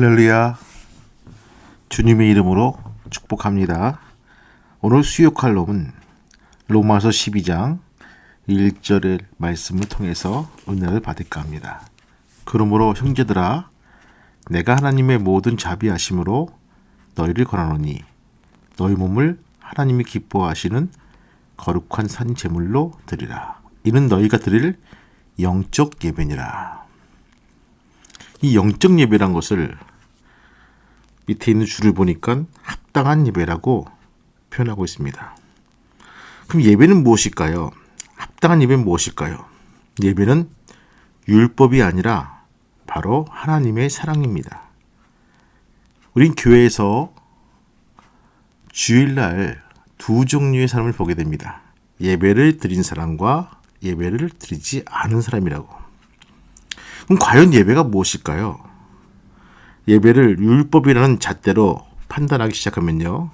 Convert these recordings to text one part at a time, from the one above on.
할렐루야. 주님의 이름으로 축복합니다. 오늘 수육할 놈은 로마서 12장 1절의 말씀을 통해서 은혜를 받을까 합니다. 그러므로 형제들아 내가 하나님의 모든 자비하심으로 너희를 권하노니 너희 몸을 하나님이 기뻐하시는 거룩한 산 제물로 드리라. 이는 너희가 드릴 영적 예배니라. 이 영적 예배란 것을 밑에 있는 줄을 보니까 합당한 예배라고 표현하고 있습니다. 그럼 예배는 무엇일까요? 합당한 예배는 무엇일까요? 예배는 율법이 아니라 바로 하나님의 사랑입니다. 우린 교회에서 주일날 두 종류의 사람을 보게 됩니다. 예배를 드린 사람과 예배를 드리지 않은 사람이라고. 그럼 과연 예배가 무엇일까요? 예배를 율법이라는 잣대로 판단하기 시작하면요.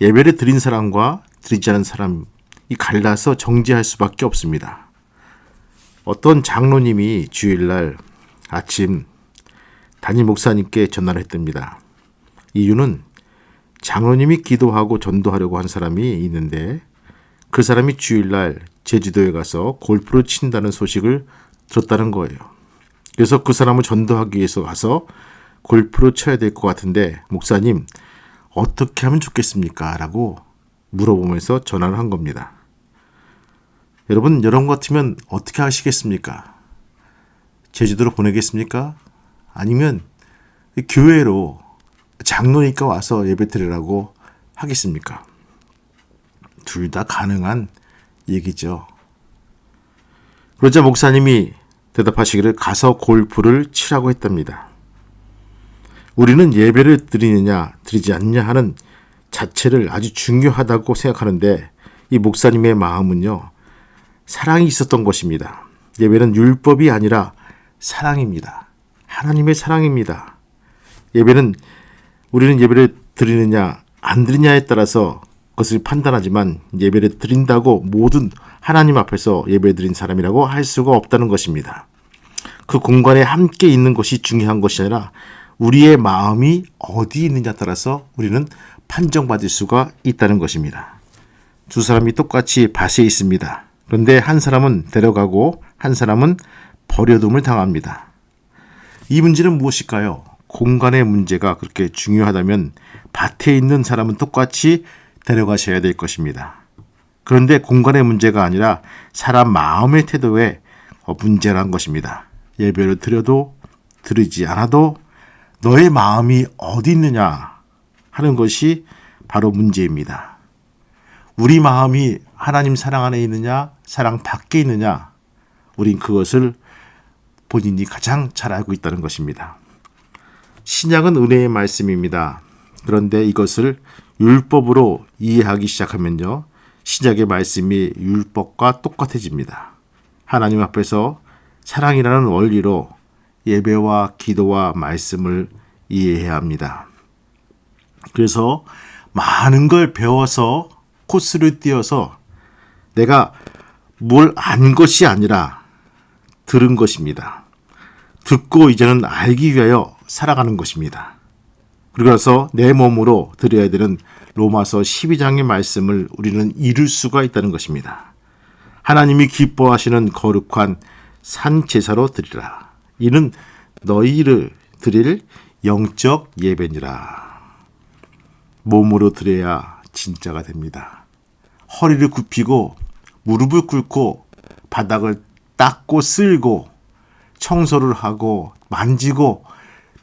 예배를 드린 사람과 드리지 않은 사람이 갈라서 정죄할 수밖에 없습니다. 어떤 장로님이 주일날 아침 담임 목사님께 전화를 했답니다. 이유는 장로님이 기도하고 전도하려고 한 사람이 있는데 그 사람이 주일날 제주도에 가서 골프를 친다는 소식을 들었다는 거예요. 그래서 그 사람을 전도하기 위해서 가서 골프를 쳐야 될 것 같은데 목사님 어떻게 하면 좋겠습니까? 라고 물어보면서 전화를 한 겁니다. 여러분 여러분 같으면 어떻게 하시겠습니까? 제주도로 보내겠습니까? 아니면 교회로 장로니까 와서 예배 드리라고 하겠습니까? 둘 다 가능한 얘기죠. 그러자 목사님이 대답하시기를 가서 골프를 치라고 했답니다. 우리는 예배를 드리느냐 드리지 않느냐 하는 자체를 아주 중요하다고 생각하는데 이 목사님의 마음은요 사랑이 있었던 것입니다. 예배는 율법이 아니라 사랑입니다. 하나님의 사랑입니다. 예배는 우리는 예배를 드리느냐 안 드리냐에 따라서 그것을 판단하지만 예배를 드린다고 모든 하나님 앞에서 예배 드린 사람이라고 할 수가 없다는 것입니다. 그 공간에 함께 있는 것이 중요한 것이 아니라 우리의 마음이 어디 있느냐 따라서 우리는 판정받을 수가 있다는 것입니다. 두 사람이 똑같이 밭에 있습니다. 그런데 한 사람은 데려가고 한 사람은 버려둠을 당합니다. 이 문제는 무엇일까요? 공간의 문제가 그렇게 중요하다면 밭에 있는 사람은 똑같이 데려가셔야 될 것입니다. 그런데 공간의 문제가 아니라 사람 마음의 태도에 문제란 것입니다. 예배를 드려도 드리지 않아도 너의 마음이 어디 있느냐 하는 것이 바로 문제입니다. 우리 마음이 하나님 사랑 안에 있느냐, 사랑 밖에 있느냐, 우린 그것을 본인이 가장 잘 알고 있다는 것입니다. 신약은 은혜의 말씀입니다. 그런데 이것을 율법으로 이해하기 시작하면요. 신약의 말씀이 율법과 똑같아집니다. 하나님 앞에서 사랑이라는 원리로 예배와 기도와 말씀을 이해해야 합니다. 그래서 많은 걸 배워서 코스를 띄어서 내가 뭘 안 것이 아니라 들은 것입니다. 듣고 이제는 알기 위하여 살아가는 것입니다. 그래서 내 몸으로 드려야 되는 로마서 12장의 말씀을 우리는 이룰 수가 있다는 것입니다. 하나님이 기뻐하시는 거룩한 산 제사로 드리라. 이는 너희를 드릴 영적 예배니라. 몸으로 드려야 진짜가 됩니다. 허리를 굽히고 무릎을 꿇고 바닥을 닦고 쓸고 청소를 하고 만지고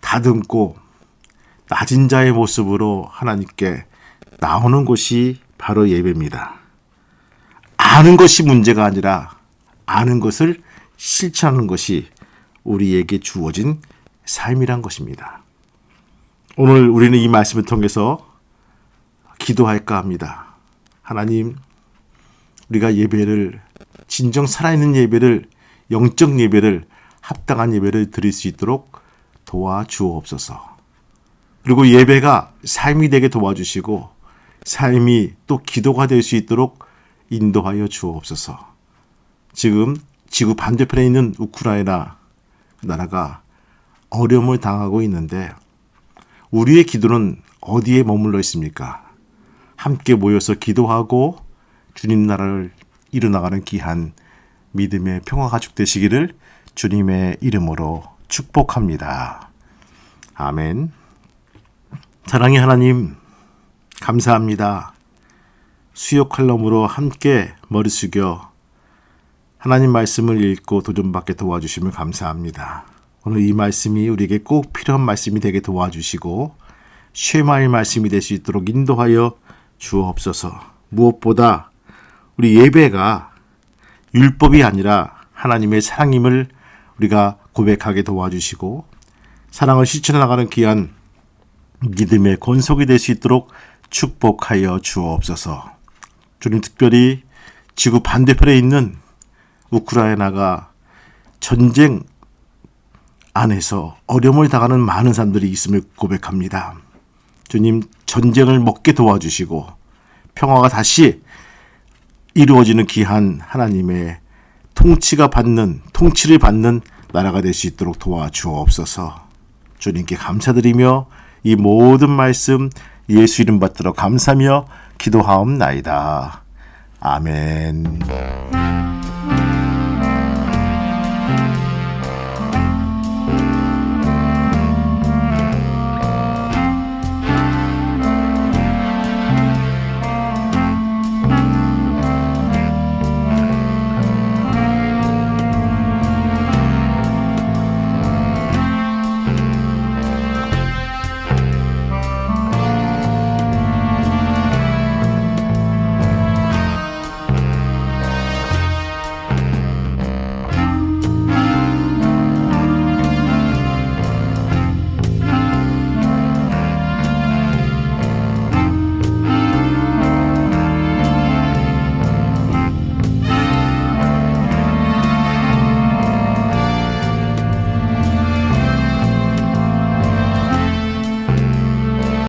다듬고 낮은 자의 모습으로 하나님께 나오는 것이 바로 예배입니다. 아는 것이 문제가 아니라 아는 것을 실천하는 것이 우리에게 주어진 삶이란 것입니다. 오늘 우리는 이 말씀을 통해서 기도할까 합니다. 하나님, 우리가 예배를, 진정 살아있는 예배를, 영적 예배를, 합당한 예배를 드릴 수 있도록 도와주옵소서. 그리고 예배가 삶이 되게 도와주시고, 삶이 또 기도가 될 수 있도록 인도하여 주옵소서. 지금 지구 반대편에 있는 우크라이나 나라가 어려움을 당하고 있는데 우리의 기도는 어디에 머물러 있습니까? 함께 모여서 기도하고 주님 나라를 이루나가는 귀한 믿음의 평화 가축 되시기를 주님의 이름으로 축복합니다. 아멘. 사랑의 하나님, 감사합니다. 수요 칼럼으로 함께 머리 숙여 하나님 말씀을 읽고 도전받게 도와주심을 감사합니다. 오늘 이 말씀이 우리에게 꼭 필요한 말씀이 되게 도와주시고 쉐마의 말씀이 될 수 있도록 인도하여 주옵소서. 무엇보다 우리 예배가 율법이 아니라 하나님의 사랑임을 우리가 고백하게 도와주시고 사랑을 실천해 나가는 귀한 믿음의 권속이 될 수 있도록 축복하여 주옵소서. 주님 특별히 지구 반대편에 있는 우크라이나가 전쟁 안에서 어려움을 당하는 많은 사람들이 있음을 고백합니다. 주님 전쟁을 먹게 도와주시고 평화가 다시 이루어지는 귀한 하나님의 통치가 받는 통치를 받는 나라가 될 수 있도록 도와주옵소서. 주님께 감사드리며 이 모든 말씀 예수 이름 받들어 감사며 기도하옵나이다. 아멘.